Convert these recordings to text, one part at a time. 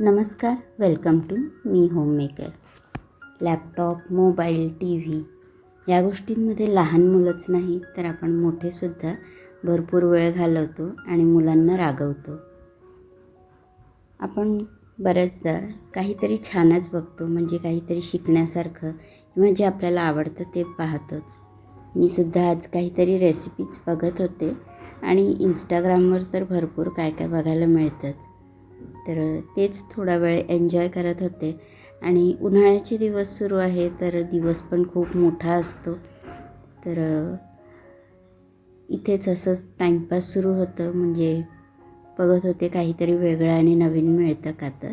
नमस्कार welcome to me homemaker laptop mobile T V या गोष्टींमध्ये लहान मुलंच नाही तर आपण मोठेसुद्धा भरपूर वेळ घालवतो आणि मुलांना रागवतो. आपण बऱ्याचदा काहीतरी छानच बघतो म्हणजे काहीतरी शिकण्यासारखं किंवा जे आपल्याला आवडतं ते पाहतोच. मी सुद्धा आज काहीतरी रेसिपीज बघत होते आणि इंस्टाग्रामवर तर भरपूर काय काय बघायला मिळतंच. तर तेच थोडा वेळ एन्जॉय करत होते. आणि उन्हाळ्याचे दिवस सुरू आहे तर दिवस पण खूप मोठा असतो. तर इथेच असंच टाईमपास सुरू होतं. म्हणजे बघत होते काहीतरी वेगळं आणि नवीन मिळतं का तर.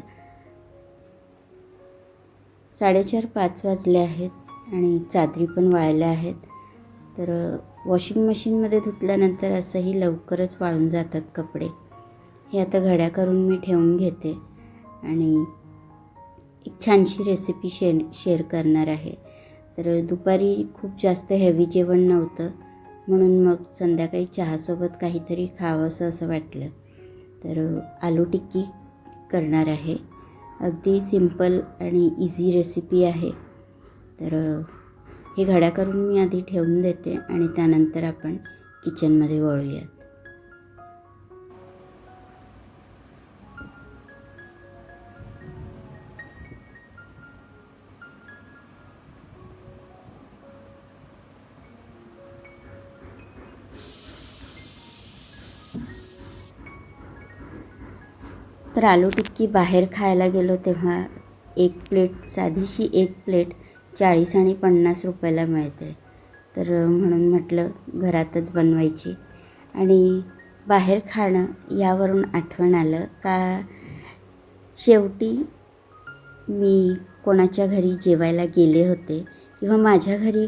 साडेचार पाच वाजले आहेत आणि चादरी पण वाळल्या आहेत. तर वॉशिंग मशीनमध्ये धुतल्यानंतर असंही लवकरच वाळून जातात कपडे. हे आता घड्या करून मी ठेवून घेते आणि एक छानशी रेसिपी शेअर शेअर करणार आहे. तर दुपारी खूप जास्त हेवी जेवण नव्हतं म्हणून मग संध्याकाळी चहासोबत काहीतरी खावंसं असं वाटलं. तर आलू टिक्की करणार आहे. अगदी सिंपल आणि इझी रेसिपी आहे. तर हे घड्या करून मी आधी ठेवून देते आणि त्यानंतर आपण किचनमध्ये वळूयात. तर आलू टिक्की बाहेर खायला गेलो तेव्हा एक प्लेट साधीशी एक प्लेट चाळीस आणि पन्नास रुपयाला मिळते. तर म्हणून म्हटलं घरातच बनवायची. आणि बाहेर खाणं यावरून आठवण आलं का शेवटी मी कोणाच्या घरी जेवायला गेले होते किंवा माझ्या घरी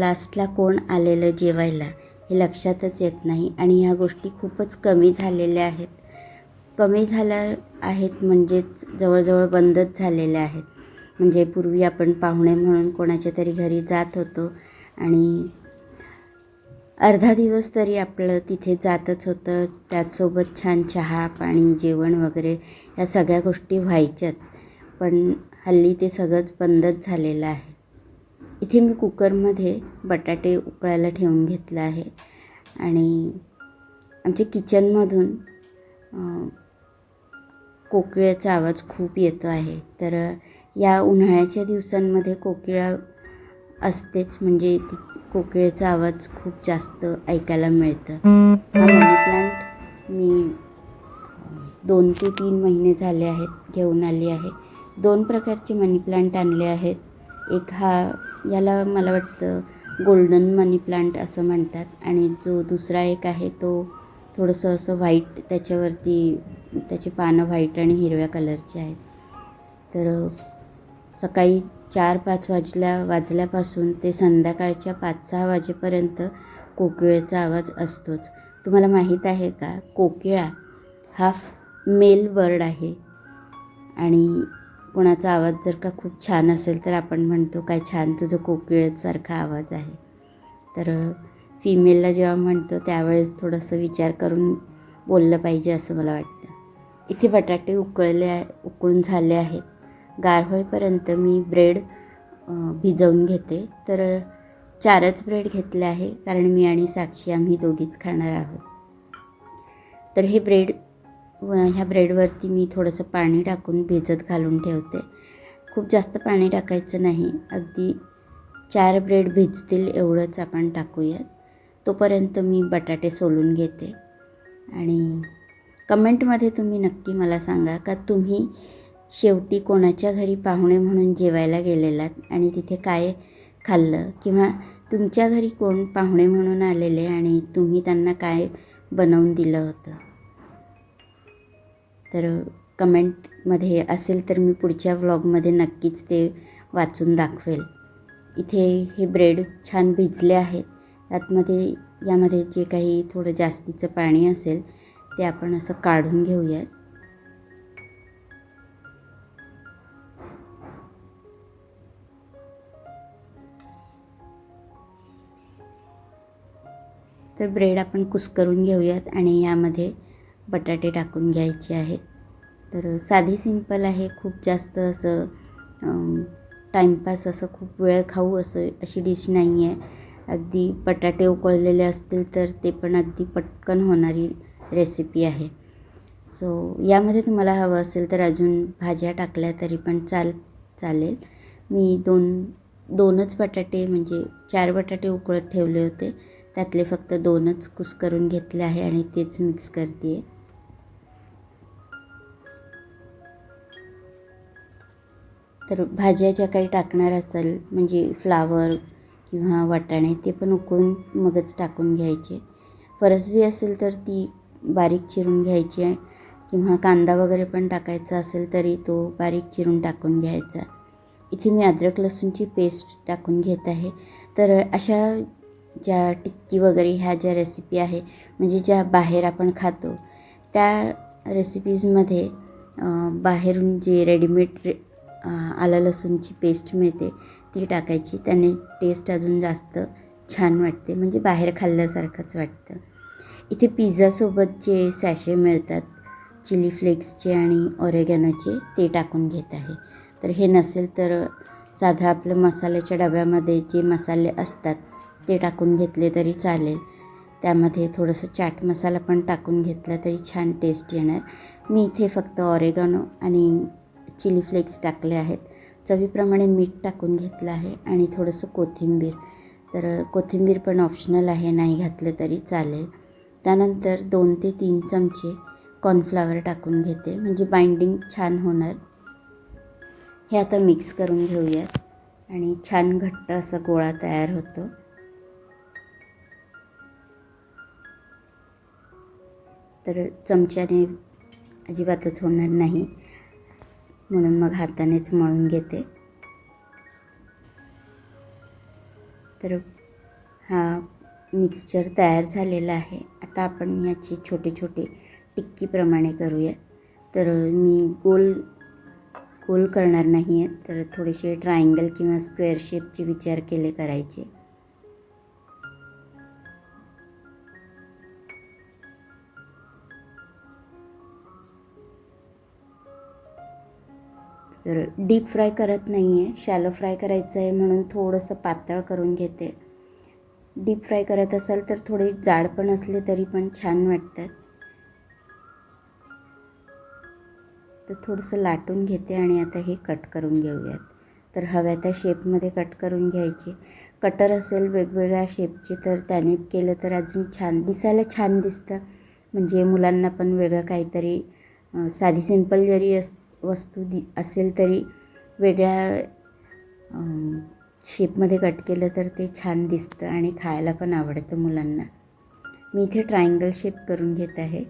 लास्टला कोण आलेलं जेवायला हे लक्षातच येत नाही आणि ह्या गोष्टी खूपच कमी झालेल्या आहेत. कमी झाल्या आहेत म्हणजेच जवळजवळ बंदच झालेल्या आहेत. म्हणजे पूर्वी आपण पाहुणे म्हणून कोणाच्या तरी घरी जात होतो आणि अर्धा दिवस तरी आपलं तिथे जातच होतं. त्याचसोबत छान चहा पाणी जेवण वगैरे या सगळ्या गोष्टी व्हायच्याच. पण हल्ली ते सगळंच बंदच झालेलं आहे. इथे मी कुकरमध्ये बटाटे उकळायला ठेवून घेतलं आहे. आणि आमच्या किचनमधून कोकिळाचा आवाज खूप येतो आहे. तर या उन्हाळ्याच्या दिवसांमध्ये कोकिळा असतेच म्हणजे ती कोकिळेचा आवाज खूप जास्त ऐकायला मिळतं. हा मनी प्लांट मी दोन ते तीन महिने झाले आहेत घेऊन आली आहे. दोन प्रकारचे मनी प्लांट आणले आहेत. एक हा याला मला वाटतं गोल्डन मनी प्लांट असं म्हणतात. आणि जो दुसरा एक आहे तो थोडंसं असं व्हाईट त्याच्यावरती त्याची पानं व्हाईट आणि हिरव्या कलरची आहेत. तर सकाळी चार पाच वाजल्या वाजल्यापासून ते संध्याकाळच्या पाच सहा वाजेपर्यंत कोकिळेचा आवाज असतोच. तुम्हाला माहीत आहे का? कोकिळा हा मेल बर्ड आहे. आणि कोणाचा आवाज जर का खूप छान असेल तर आपण म्हणतो काय छान तुझं कोकिळेसारखा आवाज आहे. तर फिमेलला जेव्हा म्हणतो त्यावेळेस थोडंसं विचार करून बोललं पाहिजे असं मला वाटतं. इथे बटाटे उकळले आहे उकळून झाले आहेत. गार होईपर्यंत मी ब्रेड भिजवून घेते. तर चारच ब्रेड घेतले आहे कारण मी आणि साक्षी आम्ही दोघीच खाणार आहोत. तर हे ब्रेड व ह्या ब्रेडवरती मी थोडंसं पाणी टाकून भिजत घालून ठेवते. खूप जास्त पाणी टाकायचं नाही. अगदी चार ब्रेड भिजतील एवढंच आपण टाकूयात. तोपर्यंत मी बटाटे सोलून घेते. आणि कमेंटमध्ये तुम्ही नक्की मला सांगा का तुम्ही शेवटी कोणाच्या घरी पाहुणे म्हणून जेवायला गेलेलात आणि तिथे काय खाल्लं? किंवा तुमच्या घरी कोण पाहुणे म्हणून आलेले आणि तुम्ही त्यांना काय बनवून दिलं होतं? तर कमेंटमध्ये असेल तर मी पुढच्या व्लॉगमध्ये नक्कीच ते वाचून दाखवेल. इथे हे ब्रेड छान भिजले आहेत. आतमध्ये यामध्ये जे काही थोडं जास्तीचं पाणी असेल ते आपण असं काढून घेऊयात. तर ब्रेड आपण कुस्करून घेऊयात आणि यामध्ये बटाटे टाकून घ्यायचे आहेत. तर साधी सिंपल आहे खूप जास्त असं टाईमपास असं खूप वेळ खाऊ असं अशी डिश नाही आहे अगदी बटाटे उकळलेले असतील तर ते पण अगदी पटकन होणारी रेसिपी आहे. सो यामध्ये तुम्हाला हवं असेल तर अजून भाज्या टाकल्या तरी पण चाल चालेल. मी दोन दोनच बटाटे म्हणजे चार बटाटे उकळत ठेवले होते. त्यातले फक्त दोनच कुस करून घेतले आहे आणि तेच मिक्स करते. आहे तर भाज्या ज्या काही टाकणार असेल म्हणजे फ्लावर किंवा वाटाणे ते पण उकळून मगच टाकून घ्यायचे. फरसबी असेल तर ती बारीक चिरून घ्यायची किंवा कांदा वगैरे पण टाकायचा असेल तरी तो बारीक चिरून टाकून घ्यायचा. इथे मी अद्रक लसूणची पेस्ट टाकून घेत आहे. तर अशा ज्या टिक्की वगैरे ह्या ज्या रेसिपी आहे म्हणजे ज्या बाहेर आपण खातो त्या रेसिपीजमध्ये बाहेरून जे रेडीमेड रे आलं लसूणची पेस्ट मिळते ती टाकायची. त्याने टेस्ट अजून जास्त छान वाटते. म्हणजे बाहेर खाल्ल्यासारखंच वाटतं. इथे पिझ्झासोबत जे सॅशे मिळतात. चिली फ्लेक्सचे आणि ऑरेगॅनोचे ते टाकून घेत आहे. तर हे नसेल तर साधा आपलं मसाल्याच्या डब्यामध्ये जे मसाले असतात ते टाकून घेतले तरी चालेल. त्यामध्ये थोडंसं चाट मसाला पण टाकून घेतला तरी छान टेस्ट येणार. मी इथे फक्त ऑरेगॅनो आणि चिली फ्लेक्स टाकले आहेत. चवीप्रमाणे मीठ टाकून घेतलं आहे आणि थोडंसं कोथिंबीर. तर कोथिंबीर पण ऑप्शनल आहे नाही घातलं तरी चालेल. त्यानंतर दोन ते तीन चमचे कॉर्नफ्लावर टाकून घेते. म्हणजे बाइंडिंग छान होणार. हे आता मिक्स करून घेऊयात. आणि छान घट्ट असा गोळा तयार होतो. तर चमच्याने अजिबातच होणार नाही. म्हणून मग हातानेच मळून घेते. तर हा मिक्सचर तयार झालेला आहे. आता आपण याची छोटे छोटे टिक्कीप्रमाणे करूयात. तर मी गोल गोल करणार नाही आहे. तर थोडेसे ट्रायंगल किंवा स्क्वेअर शेपचे विचार केले करायचे. तर डीप फ्राय करत नाही आहे शॅलो फ्राय करायचं आहे म्हणून थोडंसं पातळ करून घेते. डीप फ्राय करत असाल तर थोडे जाड पण असले तरी पण छान वाटतात. तर थोडंसं लाटून घेते आणि आता हे कट करून घेऊयात. तर हव्या त्या शेपमध्ये कट करून घ्यायचे. कटर असेल वेगवेगळ्या शेपचे तर त्याने केलं तर अजून छान दिसायला छान दिसतं. म्हणजे मुलांना पण वेगळं काहीतरी साधी सिंपल जरी अस वस्तू दि असेल तरी वेगळ्या शेपमध्ये कट केलं तर ते छान दिसतं आणि खायला पण आवडतं मुलांना. मी इथे ट्रायंगल शेप करून घेत आहे.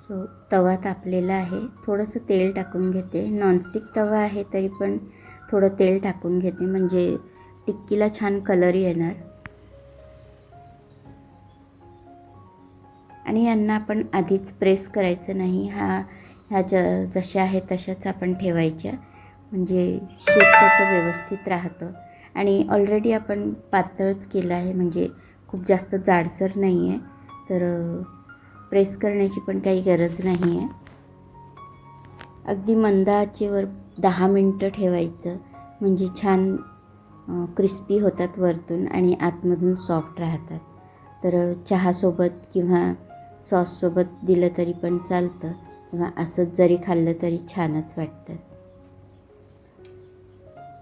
सो तवा तापलेला आहे. थोडंसं तेल टाकून घेते. नॉनस्टिक तवा आहे तरी पण थोडं तेल टाकून घेते. म्हणजे टिक्कीला छान कलर येणार. आणि यांना आपण आधीच प्रेस करायचं नाही. हा ह्या ज जशा आहे तशाच आपण ठेवायच्या. म्हणजे शेप त्याचं व्यवस्थित राहतं. आणि ऑलरेडी आपण पातळच केलं आहे. म्हणजे खूप जास्त जाडसर नाही आहे तर प्रेस करण्याची पण काही गरज नाही आहे अगदी मंद आचेवर दहा मिनटं ठेवायचं. म्हणजे छान क्रिस्पी होतात वरतून आणि आतमधून सॉफ्ट राहतात. तर चहासोबत किंवा सॉससोबत दिलं तरी पण चालतं किंवा असंच जरी खाल्लं तरी छानच वाटतं.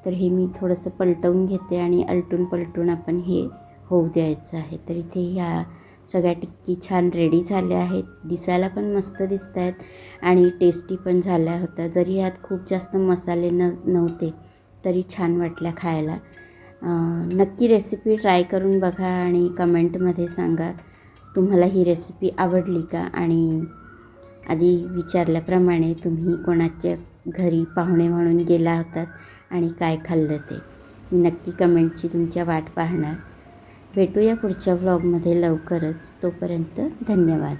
तर हे मी थोडंसं पलटवून घेते आणि अलटून पलटून आपण हे होऊ द्यायचं आहे. तर इथे ह्या सगळ्या टिक्की छान रेडी झाल्या आहेत. दिसायला पण मस्त दिसत आहेत आणि टेस्टी पण झाल्या होत्या. जरी ह्यात खूप जास्त मसाले न नव्हते तरी छान वाटल्या खायला. नक्की रेसिपी ट्राय करून बघा आणि कमेंटमध्ये सांगा. तुम्हाला ही रेसिपी आवडली का? आणि आधी विचारल्याप्रमाणे तुम्ही कोणाच्या घरी पाहुणे म्हणून गेला होतात आणि काय खाल्लं ते? मी नक्की कमेंटची तुमच्या वाट पाहणार. भेटूया पुढच्या व्लॉगमध्ये लवकरच. तोपर्यंत धन्यवाद.